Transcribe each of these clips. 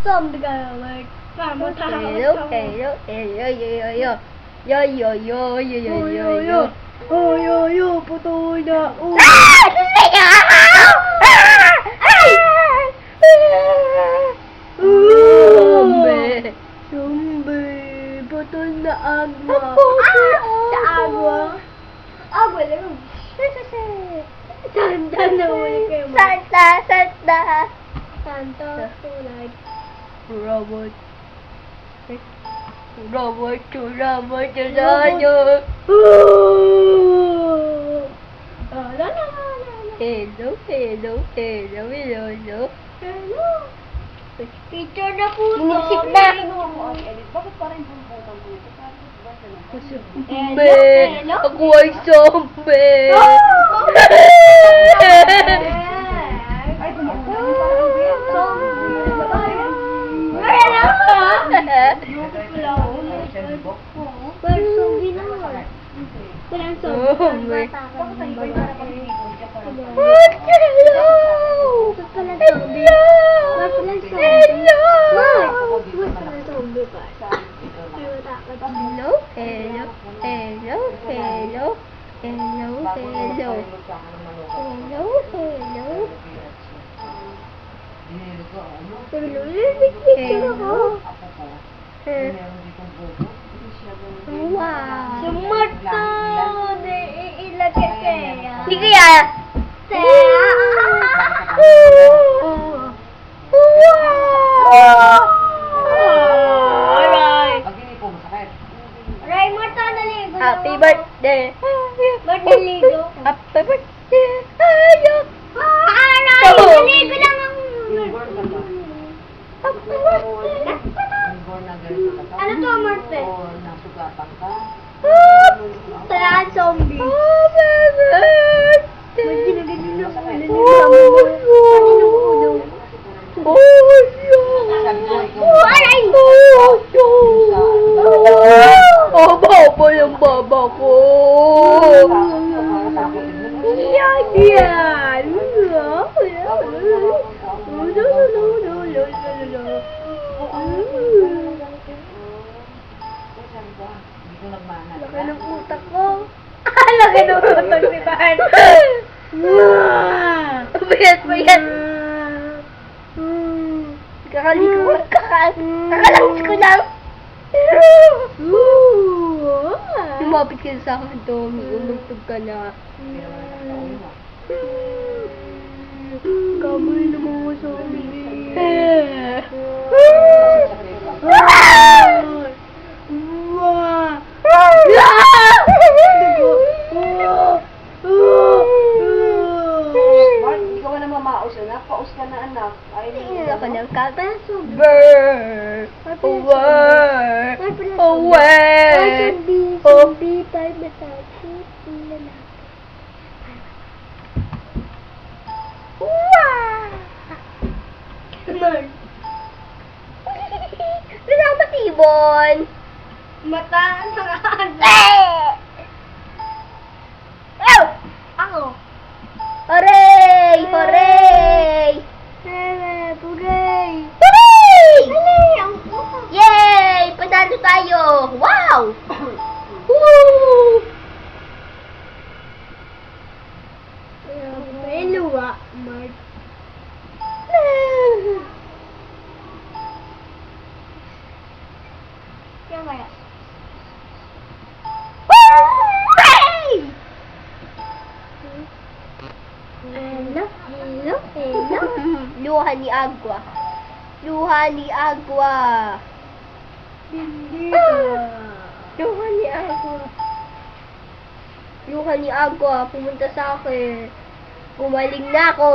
Zombie ka naman. Mama, Hello, hello, hello, yo, yo, yo. Yo, yo, yo, yo, yo, Oh, yo, yo, yo. Oh, yo, yo. Puto na. Oh. Ah! Sumay ka! Ay! Zombie. Zombie. Puto na agwa. Ako, Sa agwa. Agwa lang. Santa na wala kayo. ma. Santa, Santa. Santa. Robot. Robot, robot, robot. Ah, la, la. Hello, hello, hello, hello, hello. Hello. Teacher na po to. Musik na. Bakit parang bumbutang dito? Zombie! Hello? Ako ay zombie! Bakit ang iba yung parang pag-ibon ka parang What? Hello! Zombie? Zombie? Hello! Zombie ba? Ay, matakot. Hello, hello, hello, hello, hello, hello, hello, hello. Eh, Wow! Sumarta! Di ilagay kaya. Hindi kaya. Wow! Naligo na Happy birthday. Ba't naligo? Happy birthday. Ayo. Ah, Ray, naligo lang ba? Happy birthday. Newborn na ganito ka ba? Ano to, Marte? O nasugatan ka? Talaan zombie. Happy birthday. Ba't ginaganon ako? Oh, Oh, Sabi ko, ikaw. Oh, aray! Oh, baba yung baba ko. Yan, yan. Hindi ko nagmana. Laki ng utak ko. Laki ng utak ni Tan. Bigat, bigat. Kakaliko ko, kakal. Kakalangis ko lang. Lumapit ka sa akin, Tommy. Umugtog ka na. Kamay ng mga zombie. Mark, hindi ka ba na mamaos, anak? Paus ka na, anak. Ay, Tingin ako ng kata. Burr! Away! Away! Oh. Saan ba tibon? Mata ang saraan. Eh! Ow! Ako. Hooray! Hooray! Hooray! Ang utak. Yay! Panalo tayo! Wow! Woo! Luwa, Mark. Kaya kaya. Luha ni Agua. Luha ni Agua. Hindi ka. Luha ni Agua. Luha ni Agua. Pumunta sa akin. Gumaling na ako.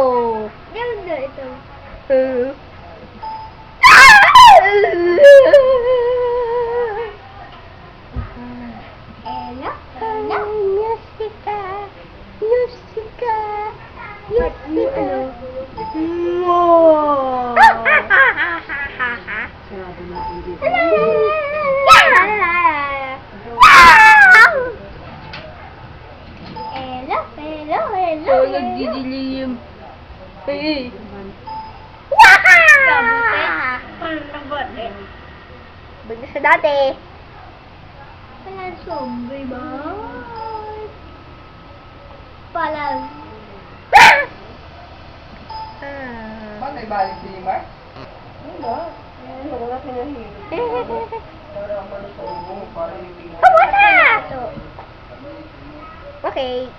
Ganda ito. Uh. Hello, hello, hello. Oh, nagdidilim. Hey. Balik na sa dati. Palang zombie ba? Palang. Ah. Ba't may balik si Mark? Wala. Eh, wala pinahili. Para malusog mo, para hindi mo. Okay.